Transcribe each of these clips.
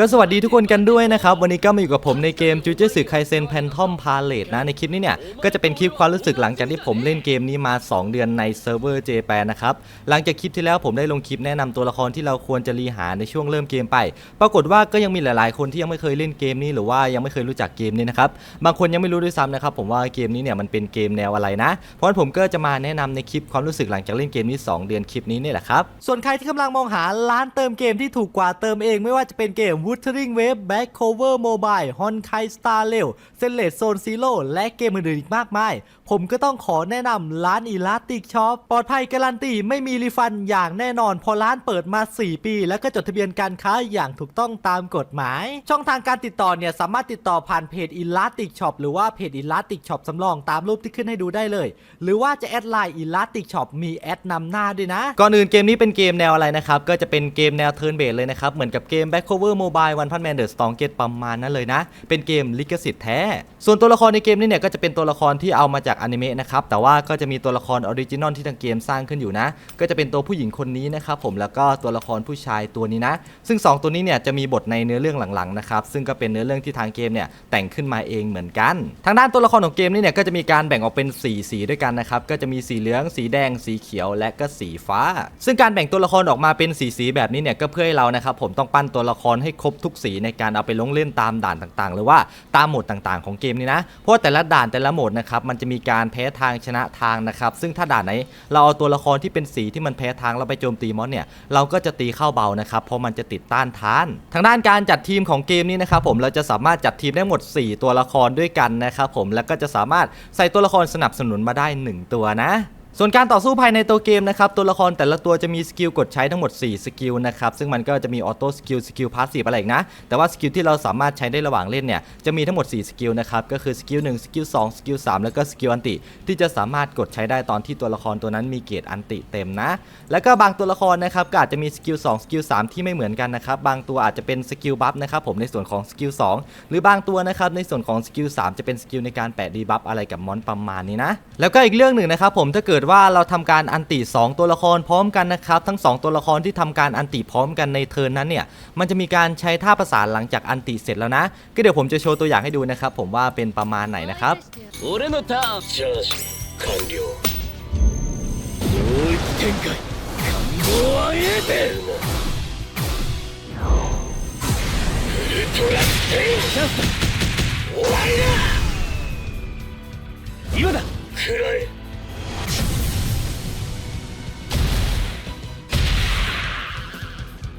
ก็สวัสดีทุกคนกันด้วยนะครับ วันนี้ก็มาอยู่กับผมในเกมจูเจสึไคเซนแพนทอมพาเลตนะ ในคลิปนี้เนี่ย ก็จะเป็นคลิปความรู้สึกหลังจากที่ผมเล่นเกมนี้มา 2 เดือนในเซิร์ฟเวอร์เจแปนนะครับ หลังจากคลิปที่แล้วผมได้ลงคลิปแนะนำตัวละครที่เราควรจะรีหาในช่วงเริ่มเกมไป ปรากฏว่าก็ยังมีหลายๆ คนที่ยังไม่เคยเล่นเกมนี้หรือว่ายังไม่เคยรู้จักเกมนี้นะครับ บางคนยังไม่รู้ด้วยซ้ำนะครับผมว่าเกมนี้เนี่ยมันเป็นเกมแนวอะไรนะ เพราะฉะนั้นผมก็จะมาแนะนำในคลิปความรู้สึกหลังจากเล่นเกมนี้ 2 เดือนคลิปนี้เนี่แหละครับส่วนใครที่กำลังมองหาร้านเติมเกมที่ถูกกว่าเติมเองไม่ว่าจะเป็นเกมวูดเทอริงเวฟแบ็คโคเวอร์โมบายฮอนไคสตาร์เลวเซนเลตโซนซีโร่และเกมอื่นๆอีกมากมาย ผมก็ต้องขอแนะนำร้าน Elastic Shop ปปลอดภัยการันตีไม่มีรีฟันอย่างแน่นอนเพอร้านเปิดมา 4 ปี แล้วก็จดทะเบียนการค้าอย่างถูกต้องตามกฎหมาย ช่องทางการติดต่อเนี่ยสามารถติดต่อผ่านเพจ Elastic Shop หรือว่าเพจ Elastic Shop สำรองตามรูปที่ขึ้นให้ดูได้เลย หรือว่าจะแอดไลน์ Elastic Shop มีแอดนำหน้าด้วยนะก่อนอื่นเกมนี้เป็นเกมแนวอะไรนะครับก็จะเป็นเกมแนว Turn Based เลยนะครับเหมือนกับเกม Back Cover Mobile One Punch Man The Strong Gate ประมาณนั้นเลยนะ เป็นเกมลิขสิทธิ์แท้ ส่วนตัวละครในเกมนี้เนี่ยก็จะเป็นตัวละครที่เอามาจากอนิเมะนะครับแต่ว่าก็จะมีตัวละครออริจินอลที่ทางเกมสร้างขึ้นอยู่นะ ก็จะเป็นตัวผู้หญิงคนนี้นะครับผมแล้วก็ตัวละครผู้ชายตัวนี้นะ ซึ่ง 2 ตัวนี้เนี่ยจะมีบทในเนื้อเรื่องหลังๆนะครับซึ่งก็เป็นเนื้อเรื่องที่ทางเกมเนี่ยแต่งขึ้นมาเองเหมือนกัน ทางด้านตัวละครของเกมนี้เนี่ยก็จะมีการแบ่งออกเป็น 4 สีด้วยกันนะครับก็จะมีสีเหลือง สีแดง สีเขียวและก็สีฟ้า ซึ่งการแบ่งตัวละครออกมาเป็นสีสีแบบนี้เนี่ยก็เพื่อให้เรานะครับผมต้องปั้นตัวละครให้ครบทุกสีในการเอาไปลงเล่นตามด่านต่างๆ หรือว่าตามโหมดต่างๆ ของเกมนี้นะเพราะแต่ละด่านแต่ละโหมดนะครับมันจะมีการแพ้ทางชนะทางนะครับ ซึ่งถ้าด่านไหน เราเอาตัวละครที่เป็นสีที่มันแพ้ทางเราไปโจมตีมอสเนี่ยเราก็จะตีเข้าเบานะครับเพราะมันจะติดต้านทาน ทางด้านการจัดทีมของเกมนี้นะครับผมเราจะสามารถจัดทีมได้หมด 4 ตัวละครด้วยกันนะครับผมแล้วก็จะสามารถใส่ตัวละครสนับสนุนมาได้ 1 ตัวนะ ส่วนการต่อสู้ภายในตัวเกมนะครับตัวละครแต่ละตัวจะมีสกิลกดใช้ทั้งหมด 4 สกิลนะครับซึ่งมันก็จะมีออโต้สกิลสกิลพาสซีฟอะไรอีกนะ แต่ว่าสกิลที่เราสามารถใช้ได้ระหว่างเล่นเนี่ยจะมีทั้งหมด 4 สกิลนะครับก็คือสกิล1สกิล2สกิล3แล้วก็สกิลอันติ ที่จะสามารถกดใช้ได้ตอนที่ตัวละครตัวนั้นมีเกรดอันติเต็มนะ แล้วก็บางตัวละครนะครับก็อาจจะมีสกิล2สกิล3ที่ไม่เหมือนกันนะครับบางตัวอาจจะเป็นสกิลบัฟนะครับผมในส่วนของสกิล2หรือบางตัวนะครับในส่วนของสกิล3จะเป็นสกิลในการแปะดีบัฟอะไรกับมอนประมาณนี้นะแล้วก็อีกเรื่องหนึ่งนะครับผมถ้าเกิดว่าเราทำการอันติ 2 ตัวละครพร้อมกันนะครับทั้ง 2 ตัวละครที่ทำการอันติพร้อมกันในเทิร์นนั้นเนี่ยมันจะมีการใช้ท่าประสานหลังจากอันติเสร็จแล้วนะ ก็เดี๋ยวผมจะโชว์ตัวอย่างให้ดูนะครับผมว่าเป็นประมาณไหนนะครับ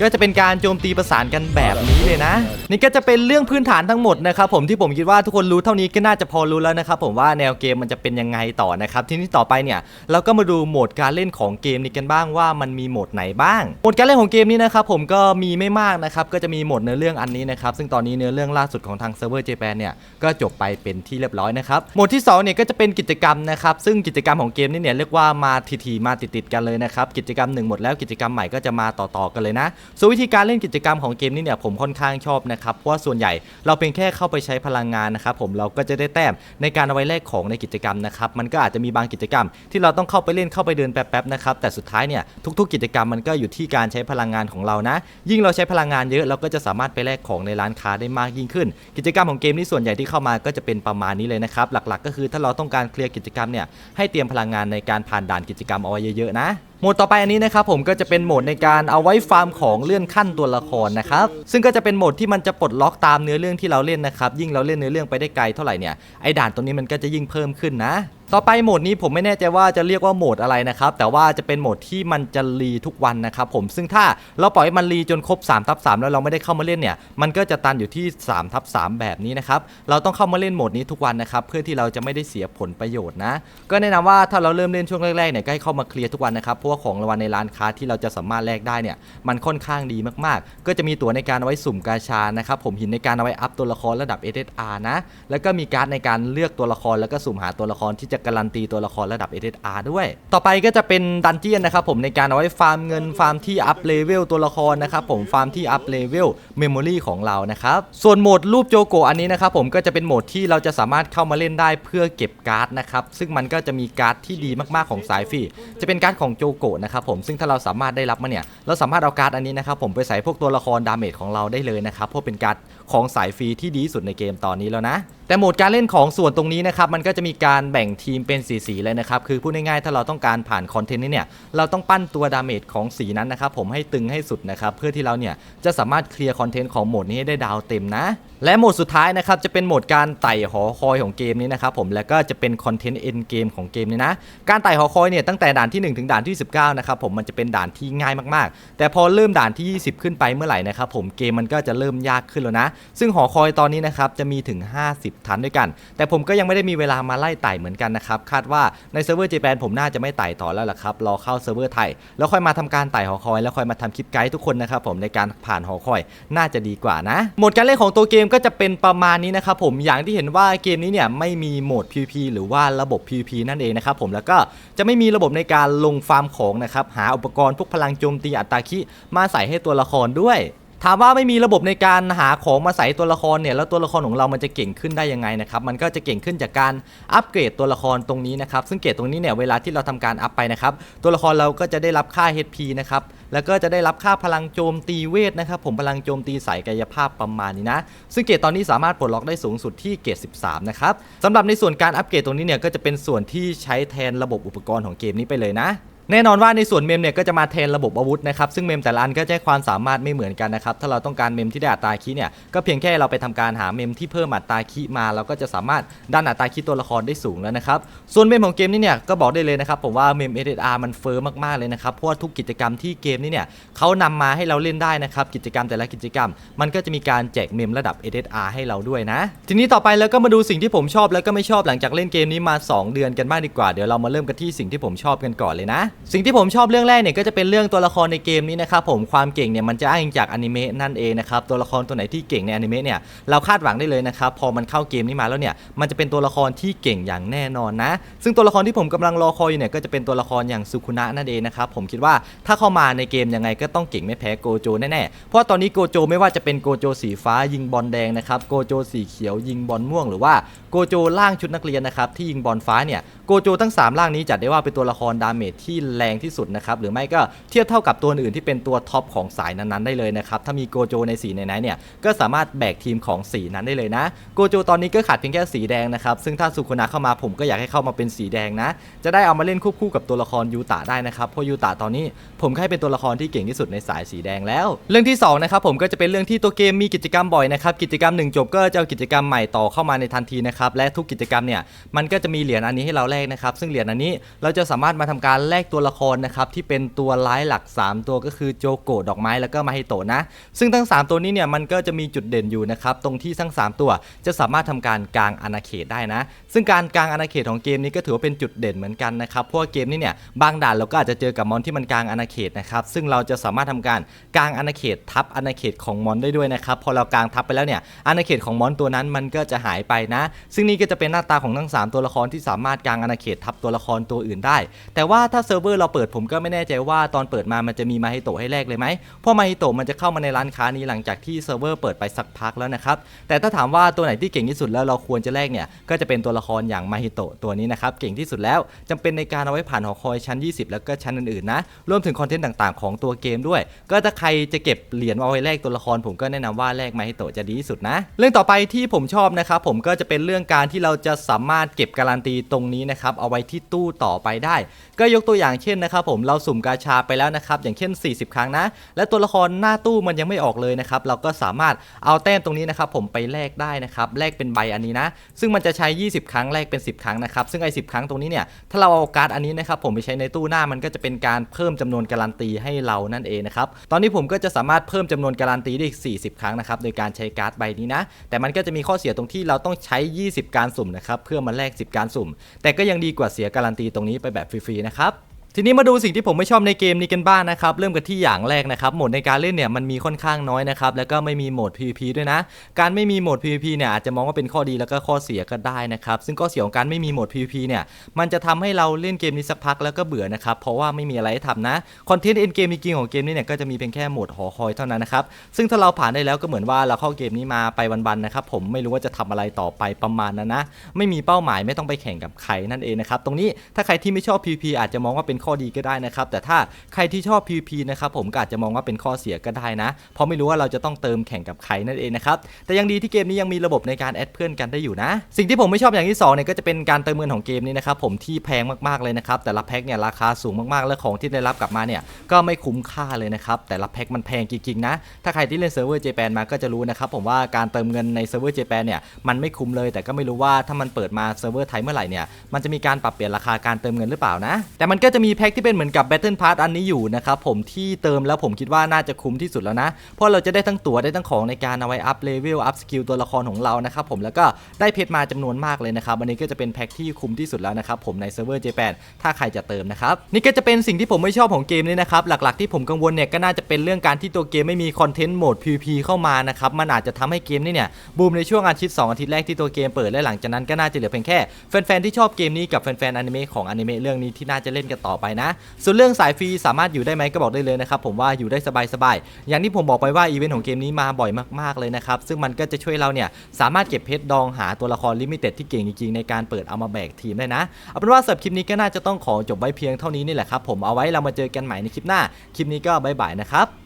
ก็จะเป็นการโจมตีประสานกันแบบนี้เลยนะ นี่ก็จะเป็นเรื่องพื้นฐานทั้งหมดนะครับผมที่ผมคิดว่าทุกคนรู้เท่านี้ก็น่าจะพอรู้แล้วนะครับผมว่าแนวเกมมันจะเป็นยังไงต่อนะครับทีนี้ต่อไปเนี่ยเราก็มาดูโหมดการเล่นของเกมนี้กันบ้างว่ามันมีโหมดไหนบ้างโหมดการเล่นของเกมนี้นะครับผมก็มีไม่มากนะครับก็จะมีโหมดเนื้อเรื่องอันนี้นะครับซึ่งตอนนี้เนื้อเรื่องล่าสุดของทางเซิร์ฟเวอร์เจแปนเนี่ยก็จบไปเป็นที่เรียบร้อยนะครับโหมดที่สองเนี่ยก็จะเป็นกิจกรรมนะครับซึ่งกิจกรรมของเกมนี้เนี่ยเรียกว่ามาทีๆมาติดๆกันเลยนะครับกิจกรรมหนึ่งหมดแล้วกิจกรรมใหม่ก็จะมาต่อๆกันเลยนะส่วนวิธีการเล่นกิจกรรมของเกมนี้เนี่ยผมค่อนข้างชอบนะครับเพราะว่าส่วนใหญ่เราเพียงแค่เข้าไปใช้พลังงานนะครับผมเราก็จะได้แต้มในการเอาไว้แลกของในกิจกรรมนะครับมันก็อาจจะมีบางกิจกรรม ที่เราต้องเข้าไปเล่นเข้าไปเดินแป๊บๆนะครับแต่สุดท้ายเนี่ยทุกๆ กิจกรรมมันก็อยู่ที่การใช้พลังงานของเรานะ ยิ่งเราใช้พลังงานเยอะเราก็จะสามารถไปแลกของในร้านค้าได้มากยิ่งขึ้น กิจกรรมของเกมนี้ส่วนใหญ่ที่เข้ามาก็จะเป็นประมาณนี้เลยนะครับหลักๆ ก็คือถ้าเราต้องการเคลียร์กิจกรรมเนี่ยให้เตรียมพลังงานในการผ่านด่านกิจกรรมเอาไว้เยอะๆนะ โหมดต่อไปอันนี้นะครับผมก็จะเป็นโหมดในการเอาไว้ฟาร์มของเลื่อนขั้นตัวละครนะครับซึ่งก็จะเป็นโหมดที่มันจะปลดล็อกตามเนื้อเรื่องที่เราเล่นนะครับยิ่งเราเล่นเนื้อเรื่องไปได้ไกลเท่าไหร่เนี่ยไอ้ด่านตัวนี้มันก็จะยิ่งเพิ่มขึ้นนะ ต่อไปโหมดนี้ผมไม่แน่ใจว่าจะเรียกว่าโหมดอะไรนะครับ แต่ว่าจะเป็นโหมดที่มันจะรีทุกวันนะครับผมซึ่งถ้าเราปล่อยมันรีจนครบ3ทับ3แล้วเราไม่ได้เข้ามาเล่นเนี่ย มันก็จะตันอยู่ที่3ทับ3แบบนี้นะครับ เราต้องเข้ามาเล่นโหมดนี้ทุกวันนะครับ เพื่อที่เราจะไม่ได้เสียผลประโยชน์นะ ก็แนะนำว่าถ้าเราเริ่มเล่นช่วงแรกๆเนี่ยก็ให้เข้ามาเคลียร์ทุกวันนะครับเพราะว่าของรางวัลในร้านค้าที่เราจะสามารถแลกได้เนี่ย มันค่อนข้างดีมากๆ ก็จะมีตั๋วในการเอาไว้สุ่มกาชานะครับผมหินในการเอาไว้อัพตัวละครระดับ SSR นะ แล้วก็มีการ์ดในการเลือกตัวละครแล้วก็สุ่มหาตัวละครที่จะจะการันตีตัวละครระดับ SSR ด้วย ต่อไปก็จะเป็นดันเจียนนะครับผมในการเอาไว้ฟาร์มเงินฟาร์มที่อัพเลเวลตัวละครนะครับผมฟาร์มที่อัพเลเวลเมมโมรีของเรานะครับส่วนโหมดรูปโจโกอันนี้นะครับผมก็จะเป็นโหมดที่เราจะสามารถเข้ามาเล่นได้เพื่อเก็บการ์ดนะครับซึ่งมันก็จะมีการ์ดที่ดีมากๆของสายฟรีจะเป็นการ์ดของโจโกนะครับผมซึ่งถ้าเราสามารถได้รับมาเนี่ยเราสามารถเอาการ์ดอันนี้นะครับผมไปใส่พวกตัวละครดาเมจของเราได้เลยนะครับเพราะเป็นการ์ดของสายฟรีที่ดีสุดในเกมตอนนี้แล้วนะ แต่โหมดการเล่นของส่วนตรงนี้นะครับมันก็จะมีการแบ่งทีมเป็นสีๆเลยนะครับคือพูดง่ายๆถ้าเราต้องการผ่านคอนเทนต์นี้เนี่ยเราต้องปั้นตัวดาเมจของสีนั้นนะครับผมให้ตึงให้สุดนะครับเพื่อที่เราเนี่ยจะสามารถเคลียร์คอนเทนต์ของโหมดนี้ให้ได้ดาวเต็มนะ และโหมดสุดท้ายนะครับจะเป็นโหมดการไต่หอคอยของเกมนี้นะครับผมแล้วก็จะเป็นคอนเทนต์เอ็นเกมของเกมนี้นะการไต่หอคอยเนี่ยตั้งแต่ด่านที่ 1 ถึงด่านที่ 19นะครับผมมันจะเป็นด่านที่ง่ายมากๆ แต่พอเริ่มด่านที่ 20 ขึ้นไปเมื่อไหร่นะครับผมเกมมันก็จะเริ่มยากขึ้นแล้วนะ ซึ่งหอคอยตอนนี้นะครับจะมีถึง 50ทันด้วยกัน แต่ผมก็ยังไม่ได้มีเวลามาไล่ไต่เหมือนกันนะครับ คาดว่าในเซิร์ฟเวอร์เจแปนผมน่าจะไม่ไต่ต่อแล้วล่ะครับ รอเข้าเซิร์ฟเวอร์ไทย แล้วค่อยมาทำการไต่หอคอย แล้วค่อยมาทำคลิปไกด์ทุกคนนะครับผมในการผ่านหอคอย น่าจะดีกว่านะ โหมดการเล่นของตัวเกมก็จะเป็นประมาณนี้นะครับผมอย่างที่เห็นว่าเกมนี้เนี่ยไม่มีโหมด PVP หรือว่าระบบ PVP นั่นเองนะครับผมแล้วก็จะไม่มีระบบในการลงฟาร์มของนะครับหาอุปกรณ์พวกพลังโจมตีอัตราคิมาใส่ให้ตัวละครด้วย ถามว่าไม่มีระบบในการหาของมาใส่ตัวละครเนี่ยแล้วตัวละครของเรามันจะเก่งขึ้นได้ยังไงนะครับมันก็จะเก่งขึ้นจากการอัปเกรดตัวละครตรงนี้นะครับซึ่งเกรดตรงนี้เนี่ยเวลาที่เราทำการอัพไปนะครับตัวละครเราก็จะได้รับค่า HP นะครับแล้วก็จะได้รับค่าพลังโจมตีเวทนะครับผมพลังโจมตีสายกายภาพประมาณนี้นะซึ่งเกรดตอนนี้สามารถปลดล็อกได้สูงสุดที่เกรด 13 นะครับสำหรับในส่วนการอัปเกรดตรงนี้เนี่ยก็จะเป็นส่วนที่ใช้แทนระบบอุปกรณ์ของเกมนี้ไปเลยนะ แน่นอนว่าในส่วนเมมเนี่ยก็จะมาแทนระบบอาวุธนะครับซึ่งเมมแต่ละอันก็จะให้ความสามารถไม่เหมือนกันนะครับถ้าเราต้องการเมมที่ได้อัตราคีเนี่ยก็เพียงแค่เราไปทำการหาเมมที่เพิ่มอัตราคีมาเราก็จะสามารถดันอัตราคีตัวละครได้สูงแล้วนะครับส่วนเมมของเกมนี้เนี่ยก็บอกได้เลยนะครับผมว่าเมม SSR มันเฟอร์มากๆเลยนะครับเพราะว่าทุกกิจกรรมที่เกมนี้เนี่ยเขานำมาให้เราเล่นได้นะครับกิจกรรมแต่ละกิจกรรม มันก็จะมีการแจกเมมระดับ SSR ให้เราด้วยนะ ทีนี้ต่อไปแล้วก็มาดูสิ่งที่ผมชอบแล้วก็ไม่ชอบหลังจากเล่นเกมนี้มา 2 เดือนกันบ้างดีกว่าเดี๋ยวเรามาเริ่มกันที่สิ่งที่ผมชอบกันก่อนเลยนะสิ่งที่ผมชอบเรื่องแรกเนี่ยก็จะเป็นเรื่องตัวละครในเกมนี้นะครับผมความเก่งเนี่ยมันจะอ้างอิงจากอนิเมะนั่นเองนะครับตัวละครตัวไหนที่เก่งในอนิเมะเนี่ยเราคาดหวังได้เลยนะครับพอมันเข้าเกมนี้มาแล้วเนี่ยมันจะเป็นตัวละครที่เก่งอย่างแน่นอนนะ ซึ่งตัวละครที่ผมกำลังรอคอยอยู่เนี่ยก็จะเป็นตัวละครอย่างสุคุนะนั่นเองนะครับผมคิดว่าถ้าเข้ามาในเกมยังไงก็ต้องเก่งไม่แพ้โกโจแน่ๆเพราะตอนนี้โกโจไม่ว่าจะเป็นโกโจสีฟ้ายิงบอลแดงนะครับโกโจสีเขียวยิงบอลม่วง หรือว่าโกโจล่างชุดนักเรียนนะครับที่ยิงบอลฟ้าเนี่ยโกโจทั้งสามล่างนี้จัดได้ว่าเป็นตัวละครดาเมจที่แรงที่สุดนะครับ หรือไม่ก็เทียบเท่ากับตัวอื่นที่เป็นตัวท็อปของสายนั้นๆได้เลยนะครับ ถ้ามีโกโจในสีไหนๆเนี่ย ก็สามารถแบกทีมของสีนั้นได้เลยนะ โกโจตอนนี้ก็ขาดเพียงแค่สีแดงนะครับ ซึ่งถ้าสุคนะเข้ามาผมก็อยากให้เข้ามาเป็นสีแดงนะ จะได้เอามาเล่นควบคู่กับตัวละครยูตะได้นะครับ เพราะยูตะตอนนี้ผมให้เป็นตัวละครที่เก่งที่สุดในสายสีแดงแล้ว เรื่องที่สองนะครับผมก็จะเป็นเรื่องที่ตัวเกมมีกิจกรรมบ่อยนะครับ กิจกรรมหนึ่งจบก็จะเอากิจกรรมใหม่ต่อเข้ามาในทันทีนะครับและทุกกิจกรรมเนี่ยมันก็จะมีเหรียญอันนี้ให้เราแลกนะครับซึ่งเหรียญอันนี้เราจะสามารถมาทำการแลกตัววละครนะครับที่เป็นตัวร้ายหลัก 3 ตัวก็คือโจโกะดอกไม้แล้วก็มาฮิโตะนะ ซึ่งทั้ง 3 ตัวนี้เนี่ยมันก็จะมีจุดเด่นอยู่นะครับตรงที่ทั้ง 3 ตัวจะสามารถทำการกลางอาณาเขตได้นะ ซึ่งการกลางอาณาเขตของเกมนี้ก็ถือว่าเป็นจุดเด่นเหมือนกันนะครับเพราะว่าเกมนี้เนี่ยบางด่านเราก็อาจจะเจอกับมอนที่มันกลางอาณาเขตนะครับซึ่งเราจะสามารถทำการกลางอาณาเขตทับอาณาเขตของมอนได้ด้วยนะครับพอเรากลางทับไปแล้วเนี่ยอาณาเขตของมอนตัวนั้นมันก็จะหายไปนะ ซึ่งนี่ก็จะเป็นหน้าตาของทั้ง 3 ตัวละครที่สามารถกลางอาณาเขตทับตัวละครตัวอื่นได้ แต่ว่าถ้าเซิร์ฟเวอร์เราเปิดผมก็ไม่แน่ใจว่าตอนเปิดมามันจะมีมาฮิโตะให้แลกเลยไหมเพราะมาฮิโตะมันจะเข้ามาในร้านค้านี้หลังจากที่เซิร์ฟเวอร์เปิดไปสักพักแล้วนะครับแต่ถ้าถามว่าตัวไหนที่เก่งที่สุดแล้วเราควรจะแลกเนี่ยก็จะเป็นตัวละครอย่างมาฮิโตะตัวนี้นะครับเก่งที่สุดแล้วจำเป็นในการเอาไว้ผ่านหอคอยชั้น 20 แล้วก็ชั้นอื่นๆนะรวมถึงคอนเทนต์ต่างๆ ของตัวเกมด้วย ก็ถ้าใครจะเก็บเหรียญเอาไว้แลกตัวละคร ผมก็แนะนำว่าแลกมาฮิโตะจะดีที่สุดนะ เรื่องต่อไปที่ผมชอบนะครับผมก็จะเป็นเรื่องการที่เราจะสามารถเก็บการันตีตรงนี้นะครับเอาไว้ที่ตู้ต่อไปได้ ก็ยกตัวอย่างางเช่นนะครับผมเราสุ่มกาชาไปแล้วนะครับอย่างเช่น 40 ครั้งนะ และตัวละครหน้าตู้มันยังไม่ออกเลยนะครับเราก็สามารถเอาแต้มตรงนี้นะครับผมไปแลกได้นะครับแลกเป็นใบอันนี้นะ ซึ่งมันจะใช้ 20 ครั้งแลกเป็น 10 ครั้งนะครับซึ่งไอ้10ครั้งตรงนี้เนี่ยถ้าเราเอาการ์ดอันนี้นะครับผมไปใช้ในตู้หน้ามันก็จะเป็นการเพิ่มจำนวนการันตีให้เรานั่นเองนะครับตอนนี้ผมก็จะสามารถเพิ่มจำนวนการันตีได้อีก 40 ครั้งนะครับโดยการใช้การ์ดใบนี้นะแต่มันก็จะมีข้อเสียตรงที่เราต้องใช้ 20 การสุ่มนะครับเพื่อมาแลก 10 การสุ่ม แต่ก็ยังดีกว่าเสียการันตีตรงนี้ไปแบบฟรีๆนะครับ ทีนี้มาดูสิ่งที่ผมไม่ชอบในเกมนี้กันบ้างนะครับ เริ่มกันที่อย่างแรกนะครับ โหมดในการเล่นเนี่ยมันมีค่อนข้างน้อยนะครับ แล้วก็ไม่มีโหมด PVP ด้วยนะ การไม่มีโหมด PVP เนี่ยอาจจะมองว่าเป็นข้อดีแล้วก็ข้อเสียก็ได้นะครับ ซึ่งข้อเสียของการไม่มีโหมด PVP เนี่ย มันจะทำให้เราเล่นเกมนี้สักพักแล้วก็เบื่อนะครับ เพราะว่าไม่มีอะไรให้ทำนะ คอนเทนต์เอ็นเกมจริงของเกมนี้เนี่ยก็จะมีเพียงแค่โหมดหอคอยเท่านั้นนะครับ ซึ่งถ้าเราผ่านได้แล้วก็เหมือนว่าเราเข้าเกมนี้มาไปวันๆนะครับ ผมไม่รู้ว่าจะทำอะไรต่อไปประมาณนั้นนะ ไม่มีเป้าหมายไม่ต้องไปแข่งกับใครนั่นเองนะครับ ตรงนี้ถ้าใครที่ไม่ชอบ PVP อาจจะมองว่าเป็นข้อดีก็ได้นะครับ แต่ถ้าใครที่ชอบ PVP นะครับผมก็อาจจะมองว่าเป็นข้อเสียก็ได้นะ เพราะไม่รู้ว่าเราจะต้องเติมแข่งกับใครนั่นเองนะครับ แต่ยังดีที่เกมนี้ยังมีระบบในการแอดเพื่อนกันได้อยู่นะ สิ่งที่ผมไม่ชอบอย่างที่สองเนี่ยก็จะเป็นการเติมเงินของเกมนี้นะครับผมที่แพงมากๆเลยนะครับแต่ละแพ็คเนี่ยราคาสูงมากๆ และของที่ได้รับกลับมาเนี่ยก็ไม่คุ้มค่าเลยนะครับแต่ละแพ็คมันแพงจริงๆนะถ้าใครที่เล่นเซิร์ฟเวอร์เจแปนมาก็จะรู้นะครับผมว่าการเติมเงินในเซิร์ฟเวอร์เจแปนเนี่ยมันไม่คุ้มเลย แต่ก็ไม่รู้ว่าถ้ามันเปิดมาเซิร์ฟเวอร์ไทยเมื่อไหร่เนี่ยมันจะมีการปรับเปลี่ยนราคาการเติมเงินหรือเปล่านะ แต่มันก็จะมีีแพ็คที่เป็นเหมือนกับ Battle Pass อันนี้อยู่นะครับผมที่เติมแล้วผมคิดว่าน่าจะคุ้มที่สุดแล้วนะ เพราะเราจะได้ทั้งตั๋วได้ทั้งของในการเอาไว้อัพเลเวลอัพสกิลตัวละครของเรานะครับผมแล้วก็ได้เพชรมาจำนวนมากเลยนะครับอันนี้ก็จะเป็นแพ็คที่คุ้มที่สุดแล้วนะครับผมในเซิร์ฟเวอร์เจแปนถ้าใครจะเติมนะครับนี่ก็จะเป็นสิ่งที่ผมไม่ชอบของเกมนี้นะครับหลักๆที่ผมกังวลเนี่ยก็น่าจะเป็นเรื่องการที่ตัวเกมไม่มีคอนเทนต์โหมด PVP เข้ามานะครับมันอาจจะทำให้เกมนี้เนี่ยบูมในช่วงอาทิตย์2อาทิตย์แรกที่ตัวเกมเปิดและหลังจากนั้นก็น่าจะเหลือเพียงแค่แฟนๆที่ชอบเกมนี้กับแฟนๆอนิเมะของอนิเมะเรื่องนี้ที่น่าจะเล่นกันต่อไปนะ ส่วนเรื่องสายฟรีสามารถอยู่ได้ไหมก็บอกได้เลยนะครับผมว่าอยู่ได้สบายๆอย่างที่ผมบอกไปว่าอีเวนต์ของเกมนี้มาบ่อยมากๆเลยนะครับซึ่งมันก็จะช่วยเราเนี่ยสามารถเก็บเพชรดองหาตัวละครลิมิเต็ดที่เก่งจริงๆในการเปิดเอามาแบกทีมได้นะเอาเป็นว่าสำหรับคลิปนี้ก็น่าจะต้องขอจบไว้เพียงเท่านี้นี่แหละครับผมเอาไว้เรามาเจอกันใหม่ในคลิปหน้าคลิปนี้ก็บายบายนะครับ